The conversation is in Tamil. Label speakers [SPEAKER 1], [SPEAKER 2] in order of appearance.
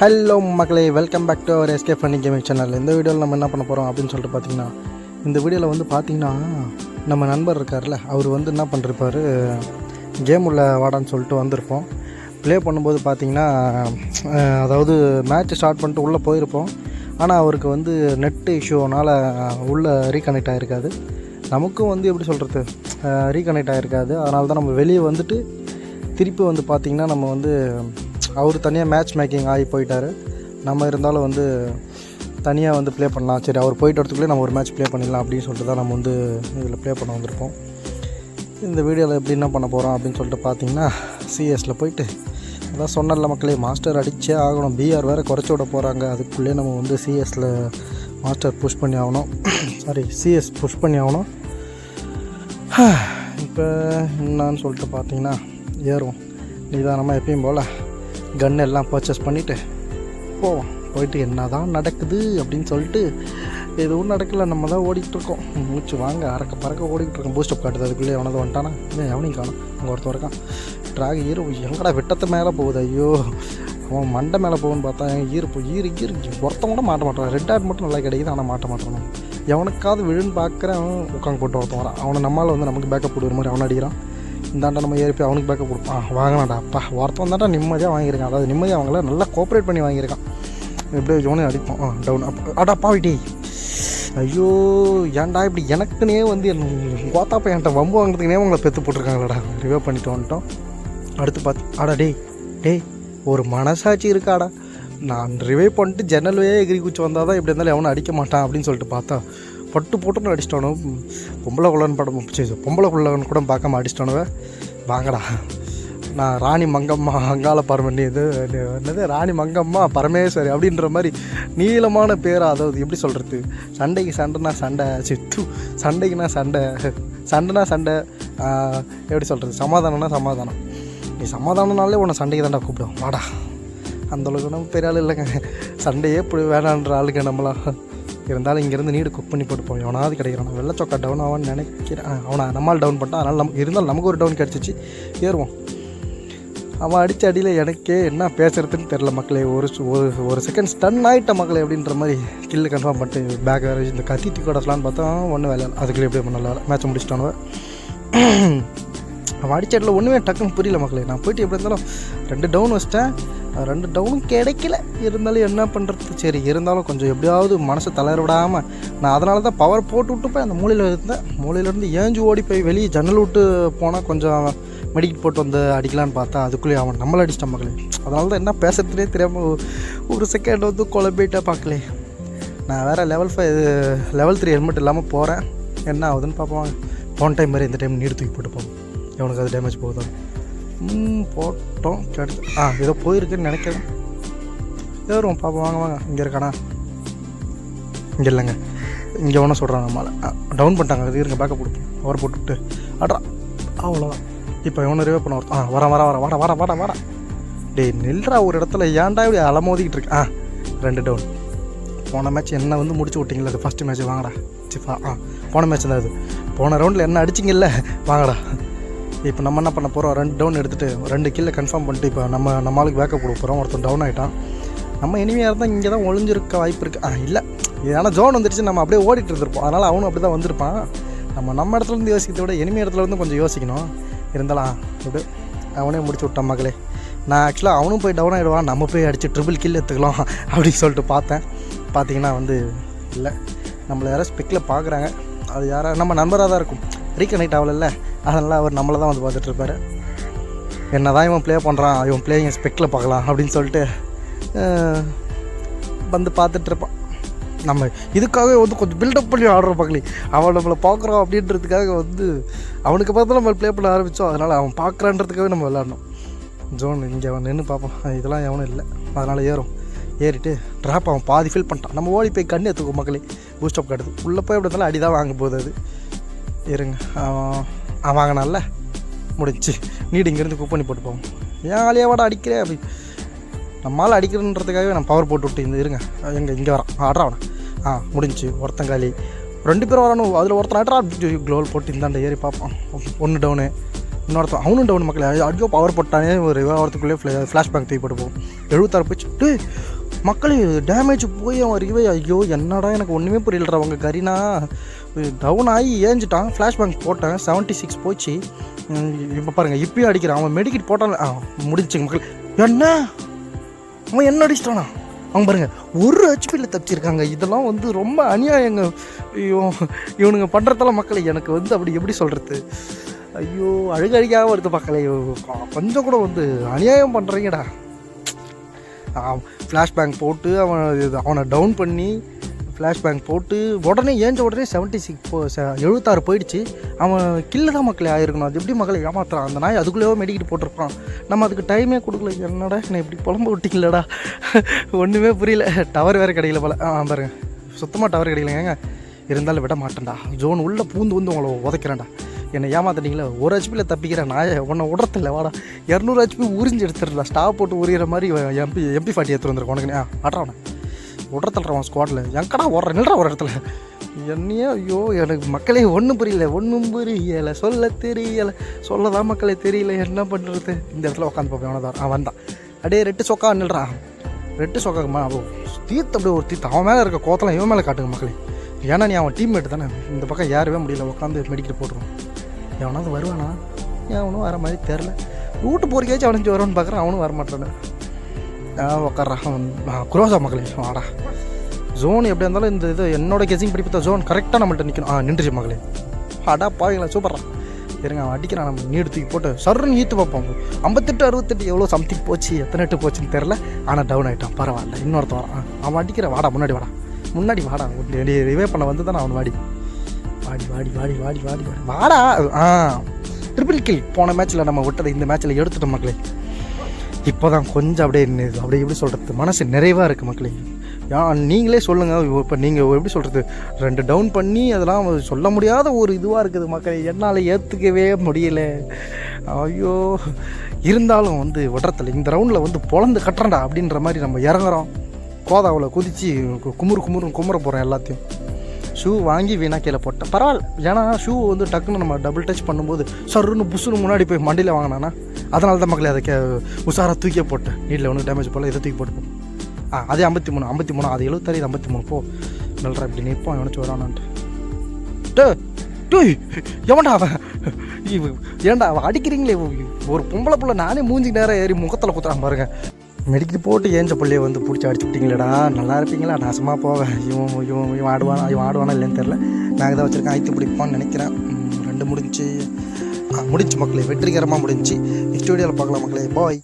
[SPEAKER 1] ஹலோ மக்களே welcome back to our SK funny gaming channel இந்த வீடியோவில் நம்ம என்ன பண்ண போகிறோம் அப்படின்னு சொல்லிட்டு பார்த்தீங்கன்னா இந்த வீடியோவில் வந்து பார்த்தீங்கன்னா நம்ம நண்பர் இருக்கார்ல அவர் வந்து என்ன பண்ணிருப்பாரு கேம் உள்ள வாடான்னு சொல்லிட்டு வந்திருப்போம். ப்ளே பண்ணும்போது பார்த்தீங்கன்னா அதாவது மேட்ச் ஸ்டார்ட் பண்ணிட்டு உள்ளே போயிருப்போம். ஆனால் அவருக்கு வந்து நெட்டு இஷ்யூனால் உள்ளே ரீகனெக்ட் ஆகிருக்காது நமக்கும் வந்து எப்படி சொல்கிறது ரீகனெக்ட் ஆகிருக்காது அதனால தான் நம்ம வெளியே வந்துட்டு திருப்பி வந்து பார்த்திங்கன்னா நம்ம வந்து அவர் தனியாக மேட்ச் மேக்கிங் ஆகி போயிட்டார். நம்ம இருந்தாலும் வந்து தனியாக வந்து ப்ளே பண்ணலாம். சரி அவர் போயிட்டு வரத்துக்குள்ளே நம்ம ஒரு மேட்ச் ப்ளே பண்ணிடலாம் அப்படின்னு சொல்லிட்டு தான் நம்ம வந்து இதில் ப்ளே பண்ண வந்திருப்போம் இந்த வீடியோவில் எப்படி என்ன பண்ண போகிறோம் அப்படின்னு சொல்லிட்டு பார்த்தீங்கன்னா சிஎஸில் போயிட்டு அதான் சொன்னல மக்களே மாஸ்டர் அடித்தே ஆகணும். பிஆர் வேறு குறைச்சி விட போகிறாங்க அதுக்குள்ளே நம்ம வந்து சிஎஸில் மாஸ்டர் புஷ் பண்ணி ஆகணும். சாரி சிஎஸ் புஷ் பண்ணி ஆகணும். இப்போ என்னன்னு சொல்லிட்டு பார்த்தீங்கன்னா ஏறும் நிதானமாக எப்பயும் போல். கன் எல்லாம் பர்ச்சேஸ் பண்ணிவிட்டு போவோம் போயிட்டு என்ன தான் நடக்குது? அப்படின்னு சொல்லிட்டு எதுவும் நடக்கல நம்ம தான் ஓடிக்கிட்டு இருக்கோம். மூச்சு வாங்க அறக்க பறக்க ஓடிக்கிட்டு இருக்கோம். பூஸ்டப் காட்டுது அதுக்குள்ளே எவனது வந்துட்டானா? இல்லை எவனையும் காணும். அங்கே ஒருத்தன் இருக்கான். ட்ராக் ஈரு எங்கடா விட்டத்து மேலே போகுது? ஐயோ அவன் மண்டை மேலே போகுன்னு பார்த்தா ஈர் ஈரு போ ஈர் ஈர். ஒருத்தன் கூட மாட்ட மாட்டான். ரெட் ஆட் மட்டும் நல்லா கிடைக்குது ஆனால் மாட்ட மாட்டான். எவனுக்காவது விழுன்னு பார்க்குறேன் உட்காந்து போட்டு ஒருத்தன் வரான். அவனை நம்மளால் வந்து நமக்கு பேக்கப் கொடுக்குற மாதிரி அவனை அடிக்கிறான். இந்தாண்டா நம்ம ஏறி போய் அவனுக்கு பேக்கப் கொடுப்பான் வாங்கினாடா அப்பா ஒருத்தன் தாண்டா நிம்மதியாக வாங்கியிருக்கான். அதாவது நிம்மதியாக அவங்கள நல்லா கோஆப்ரேட் பண்ணி வாங்கியிருக்கான். இப்படியே ஜோனே அடிப்போம் ஆ டவுன் அப் அடா பாவிட்டி ஐயோ ஏன்டா இப்படி எனக்குனே வந்து கோத்தாப்பா என்கிட்ட வம்பு வாங்குறதுக்குனே உங்களை பெற்று போட்டிருக்காங்களடா. ரிவே பண்ணிட்டு வந்துட்டோம். அடுத்து பார்த்து அடா டேய் டேய் ஒரு மனசாட்சி இருக்காடா. நான் ரிவே பண்ணிட்டு ஜன்னல்வே எகிரி குச்சி வந்தால் தான் இப்படி இருந்தாலும் எவனும் அடிக்க மாட்டான் அப்படின்னு சொல்லிட்டு பார்த்தா பட்டு போட்டுன்னு அடிச்சிட்டானோ பொம்பளை குள்ளன்னு படம் சரி பொம்பளை குள்ளன்னு கூட பார்க்காம அடிச்சிட்டானுவ வாங்கடா. நான் ராணி மங்கம்மா அங்காள பரமணி இது என்னது ராணி மங்கம்மா பரமேஸ்வரி அப்படின்ற மாதிரி நீளமான பேரா அதாவது எப்படி சொல்கிறது சண்டைக்கு சண்டைனா சண்டை சித்து சண்டைக்குனா சண்டை சண்டைனா சண்டை எப்படி சொல்கிறது சமாதானம்னா சமாதானம். நீ சமாதானம்னாலே உன்னை சண்டைக்கு தாண்டா கூப்பிடுவோம் வாடா. அந்த அளவுக்கு நம்ம பெரிய ஆள் இல்லைங்க. சண்டையே இப்படி வேணான்ற ஆளுங்க நம்மளாம் இருந்தாலும் இங்கேருந்து நீடு குக் பண்ணி போட்டுப்போம் எவனாவது கிடைக்கிறான். வெள்ளச்சொக்கா டவுன் ஆவான்னு நினைக்கிறேன். அவனை நம்மால் டவுன் பண்ணிட்டான். அதனால் நமக்கு இருந்தாலும் நமக்கு ஒரு டவுன் கிடச்சிச்சு. ஏறுவோம். அவன் அடித்த அடியில் எனக்கே என்ன பேசுகிறதுன்னு தெரில மக்களே. ஒரு ஒரு ஒரு செகண்ட் ஸ்டன் ஆகிட்ட மக்களே அப்படின்ற மாதிரி கில்லு கன்ஃபார்ம் பண்ணிட்டு பேக் வேறு இந்த கத்தி டிக்கோடஸ்லான்னு பார்த்தா ஒன்றும் வேலை இல்லை. அதுக்குள்ளே எப்படி நல்ல வேலை. மேட்ச் முடிச்சிட்டானுவ அவன் அடித்த இடத்துல ஒன்றுமே டக்குன்னு புரியல மக்களே. நான் போயிட்டு எப்படி இருந்தாலும் ரெண்டு டவுன் வச்சிட்டேன். ரெண்டு டவுனும் கிடைக்கல. இருந்தாலும் என்ன பண்ணுறது சரி இருந்தாலும் கொஞ்சம் எப்படியாவது மனசை தளர விடாமல் நான் அதனால தான் பவர் போட்டு விட்டு போய் அந்த மூலையில் இருந்தேன். மூலையிலேருந்து ஏஞ்சு ஓடி போய் வெளியே ஜன்னல் விட்டு போனால் கொஞ்சம் மெடிக்கல் போட்டு வந்து அடிக்கலான்னு பார்த்தா அதுக்குள்ளேயே அவன் நம்மளை அடிச்சிட்டான் மக்களே. அதனால தான் என்ன பேசுறதுனே தெரியாமல் ஒரு செகண்ட் வந்து குழம்பிட்டே பார்க்கலே நான் வேறு level five level three helmet இல்லாமல் போகிறேன் என்ன ஆகுதுன்னு பார்ப்போம். போன டைம் மாதிரி இந்த டைம் நீர் தூக்கி போட்டு போவோம். எவனுக்கு அது டேமேஜ் போகுதோ. போட்டோம். கிடைச்சு ஆ ஏதோ போயிருக்குன்னு நினைக்கிறேன். ஏறுவோம் பாப்பா வாங்க வாங்க. இங்கே இருக்கானா? இங்கே இல்லைங்க. இங்கே ஒன்றும் சொல்கிறாங்க நம்மளால் டவுன் பண்ணிட்டாங்க. அது இருங்க பேக்கப் கொடுப்போம். அவரை போட்டுவிட்டு அட்ரா அவ்வளோதான் இப்போ இவனை ரிவே பண்ண ஒருத்தன். ஆ வர வர வர வர வர வர வாடா. டேய் நில்றா ஒரு இடத்துல. ஏன்டா இப்படி அலமோதிக்கிட்டு இருக்கு? ஆ ரெண்டு டவுன் போன மேட்ச் என்ன வந்து முடிச்சு விட்டிங்களா அது? ஃபஸ்ட்டு மேட்ச் வாங்கடா. சிஃபா ஆ போன மேட்ச் தான் அது. போன ரவுண்டில் என்ன அடிச்சிங்கல்ல? வாங்கடா. இப்போ நம்ம என்ன பண்ண போகிறோம் ரெண்டு டவுன் எடுத்துகிட்டு ரெண்டு கில்ல கன்ஃபார்ம் பண்ணிட்டு இப்போ நம்ம நம்ம ஆளுக்கு பேக்கப் கொடுக்க போகிறோம் ஒருத்தன் டவுன் ஆகிட்டான் நம்ம இனிமையாக இருந்தால் இங்கே தான் ஒளிஞ்சிருக்க வாய்ப்பு இருக்குது ஆ இல்லை. ஏன்னா ஜோன் வந்துருச்சு. நம்ம அப்படியே ஓடிட்டு இருந்திருப்போம். அதனால் அவனும் அப்படி தான் வந்திருப்பான். நம்ம நம்ம இடத்துலேருந்து யோசிக்கிறத விட இனிமே இடத்துலேருந்து கொஞ்சம் யோசிக்கணும். இருந்தாலும் இப்படி அவனே முடிச்சு விட்டான் மகளே. நான் ஆக்சுவலாக அவனும் போய் டவுன் ஆகிடுவான் நம்ம போய் அடித்து ட்ரிபிள் கில் எடுத்துக்கலாம் அப்படின்னு சொல்லிட்டு பார்த்தேன். பார்த்தீங்கன்னா வந்து இல்லை. நம்மளை யாராவது ஸ்பெக்கில் பார்க்குறாங்க அது யாராவது நம்ம நண்பராக தான் இருக்கும். ரீகனெக்ட் ஆகலைல்ல. அதனால் அவர் நம்மளை தான் வந்து பார்த்துட்ருப்பார் என்ன தான் இவன் ப்ளே பண்ணுறான் இவன் பிளேயிங் ஸ்பெக்கில் பார்க்கலாம் அப்படின்னு சொல்லிட்டு வந்து பார்த்துட்ருப்பான் நம்ம இதுக்காகவே வந்து கொஞ்சம் பில்டப் பண்ணி ஆடுறோம் பார்க்கலி அவன் நம்மளை பார்க்குறான் அப்படின்றதுக்காக வந்து அவனுக்கு பார்த்து நம்ம ப்ளே பண்ண ஆரம்பித்தோம் அதனால் அவன் பார்க்குறான்றதுக்காகவே நம்ம விளாட்ணும் ஜோன் இங்கே அவன் நின்று பார்ப்போம் இதெல்லாம் எவனும் இல்லை. அதனால் ஏறும். ஏறிட்டு ட்ராப் அவன் பாதி ஃபில் பண்ணிட்டான். நம்ம ஓடி போய் கண்ணு எடுத்துக்கோ மக்களே. பூஸ்டப் காட்டுது. உள்ளே போய் எப்படி இருந்தாலும் அடி தான் வாங்க போகுது அது. இருங்க வாங்கினால முடிச்சு வாங்கினான்ல? முடிஞ்சு. நீடு இங்கேருந்து குக் பண்ணி போட்டு போவோம். ஏன் ஆளியாவாட அடிக்கிறே அப்படி. நம்மளால் அடிக்கிறன்றதுக்காகவே நான் பவர் போட்டு விட்டு இந்த இருங்க. எங்கே இங்கே வரான் ஆடுறா அவனை. ஆ முடிஞ்சு. ஒருத்தங்காலி ரெண்டு பேரும் வரணும். அதில் ஒருத்தன் ஆடுறா. க்ளோல் போட்டு இந்தாண்ட ஏறி பார்ப்பான் ஒன்று டவுனு இன்னொருத்தன் அவனும் டவுன் மக்களே. ஐயோ பவர் போட்டானே. ஒரு வாரத்துக்குள்ளே ஃப்ளே ஃப்ளாஷ் பேக் தூக்கி போட்டு போகும் எழுபத்தாறு போச்சு. மக்களே டேமேஜ் போய் அவன் ரிவே ஐயோ என்னடா எனக்கு ஒன்றுமே புரியலடா அவங்க கரினா. டவுன் ஆகி ஏஞ்சிட்டான். ஃப்ளாஷ் பேங்க் போட்டேன். செவன்ட்டி சிக்ஸ் போச்சு இப்போ பாருங்கள் இப்பயும் அடிக்கிறான். அவன் மெடிக்கிட் போட்டான். ஆ முடிஞ்சுங்க மக்கள். என்ன? அவன் என்ன அடிச்சிட்டானா? அவங்க பாருங்க ஒரு ஹெச்பியில் தப்பிச்சிருக்காங்க. இதெல்லாம் வந்து ரொம்ப அநியாயங்க. ஐயோ இவனுங்க பண்ணுறதெல்லாம் மக்களை எனக்கு வந்து அப்படி எப்படி சொல்கிறது ஐயோ அழுகழியாக வருது பார்க்கலையோ கொஞ்சம் கூட வந்து அநியாயம் பண்ணுறீங்கடா ஃப்ளாஷ்பேங்க் போட்டு அவன் அவனை டவுன் பண்ணி ஃப்ளாஷ்பேங்க் போட்டு உடனே ஏஞ்ச உடனே செவன்ட்டி சிக்ஸ் போ எழுபத்தாறு போயிடுச்சு. அவன் கில்லு தான் மக்களே ஆயிருக்கணும். அது எப்படி மக்களை ஏமாத்துறான்? அந்த நாய் அதுக்குள்ளேயோ மெடிக்கிட்டு போட்டிருப்பான். நம்ம அதுக்கு டைமே கொடுக்கல. என்னடா நான் இப்படி புலம்பு விட்டிங்களடா? ஒன்றுமே புரியல. டவர் வேறு கிடைக்கல போல. ஆ பாருங்க. சுத்தமாக டவர் கிடைக்கலங்க. இருந்தாலும் விட மாட்டேன்டா. ஜோன் உள்ளே பூந்து வந்து உங்களை உதைக்கிறேன்டா. என்னை ஏமாத்திட்டீங்களே ஒரு ஹெச்பியில் தப்பிக்கிறேன் நான் உன்னை விடுறதில்ல வாடா. இரநூறு ஹெச்பி உறிஞ்சு எடுத்துடலாம் ஸ்டாப் போட்டு உரியிற மாதிரி எம்பி எம்பி ஃபார்ட்டி எடுத்துகிட்டு வந்துருக்கோம் உனக்கு. ஆ ஆட்றான் விடுறதில்றான் ஸ்குவாடில் எங்கடா ஓடுற? நில்றா ஒரு இடத்துல. என்னையே ஐயோ எனக்கு மக்களே ஒன்றும் புரியல. ஒன்றும் புரியலை. சொல்ல தெரியலை. சொல்லதான் மக்களே தெரியல. என்ன பண்ணுறது இந்த இடத்துல உட்காந்து பார்ப்பேன். அவனதான். அவன் வந்தான் அடே ரெட்டு சொக்கா நில்றா. ரெட்டு சொக்காக்குமா? அப்போ தீர்த்து அப்படியே ஒரு தீர்த்து. அவன் மேலே இருக்க கோத்தலாம் இவன் மேலே காட்டுங்க மக்களே. ஏன்னா நீ அவன் டீம்மேட் தானே. இந்த பக்கம் யாருமே முடியல. உட்காந்து மெடிக்கல் போட்டுருவான் எவனாவது வருவானா? எவனும் வர மாதிரி தெரில வீட்டு போறீக்காச்சும் அவனுக்கு வருவான்னு பார்க்குறான். அவனும் வர மாட்டானு. உட்காரான் அவன் குரோசா மக்களே வாடா. ஜோன் எப்படி இருந்தாலும் இந்த இது என்னோட கெஸிங் படி பார்த்தா ஜோன் கரெக்டாக நம்மள்ட்ட நிற்கணும் ஆ நின்றுச்சு மகளே அடா பாவீங்களா சூப்பரா இருங்க அவன் அடிக்கிறான். நம்ம நீடு தூக்கி போட்டு சர்ன்னு ஈத்து பார்ப்போம். ஐம்பத்தெட்டு அறுபத்தெட்டு எவ்வளோ சம்திங் போச்சு எத்தனை எட்டு போச்சுன்னு தெரில ஆனால் டவுன் ஆகிட்டான் பரவாயில்ல. இன்னொருத்தன் வரான். ஆ, அவன் அடிக்கிற வாடா முன்னாடி வாடா. முன்னாடி வாடா. ரிவே பண்ண வந்து தானே அவன் வாடி. வாடி வாடி வாடி வாடி வாடி வாடா. ஆ. ட்ரிபிள் கில் போன மேட்ச்சில் நம்ம விட்டதை இந்த மேட்ச்சில் எடுத்துட்டோம் மக்களே. இப்போ தான் கொஞ்சம் அப்படியே நின்று அப்படியே எப்படி சொல்கிறது மனசு நிறைவாக இருக்குது மக்களே. நீங்களே சொல்லுங்கள் இப்போ நீங்கள் எப்படி சொல்கிறது ரெண்டு டவுன் பண்ணி அதெல்லாம் சொல்ல முடியாத ஒரு இதுவாக இருக்குது மக்களை. என்னால் ஏற்றுக்கவே முடியல. ஐயோ. இருந்தாலும் வந்து விடுறதில்ல. இந்த ரவுண்டில் வந்து பொழந்து கட்டுறேன்டா அப்படின்ற மாதிரி நம்ம இறங்குறோம். கோதாவில் குதித்து குமுறு குமுறு குமுற போகிறோம் எல்லாத்தையும். ஷூ வாங்கி வீணாக கீழே போட்டேன். பரவாயில்ல. ஏன்னா ஷூ வந்து டக்குன்னு நம்ம டபுள் டச் பண்ணும்போது சருன்னு புஷுன்னு முன்னாடி போய் மண்டியில் வாங்கினானா அதனால தான் மக்களே அதை கே உஷாராக தூக்கியே போட்டேன். வீட்டில் ஒன்றும் டேமேஜ் போல இதை தூக்கி போட்டு ஆ அதே ஐம்பத்தி மூணு ஐம்பத்தி மூணு அது எழுபத்தாறு இது ஐம்பத்தி மூணு போ. நல்லா இப்படி நிற்பான் எவனச்சு வரானான்ட்டு டே டேய் எவன்டா அவன்? ஏன்டா அவன் அடிக்கிறீங்களே ஒரு பொம்பளை பிள்ளை நானே மூஞ்சி நேரம் ஏறி முகத்தில் குத்துறான் பாருங்க. மெடிக்கல் போட்டு ஏஞ்ச பிள்ளைய வந்து பிடிச்சி அடிச்சு விட்டீங்களேடா நல்லா இருப்பீங்களா? நாசமாக போவேன். இவன் இவன் இவன் ஆடுவானா இவன் ஆடுவானா இல்லைன்னு தெரில நான் தான் வச்சுருக்கேன் ஐத்து பிடிப்பான்னு நினைக்கிறேன். ரெண்டு முடிஞ்சு. முடிச்சு முடிஞ்சு மக்களே வெற்றிகரமாக முடிஞ்சு. நெக்ஸ்ட் வீடியோவில் பார்க்கலாம் மக்களே. பாய்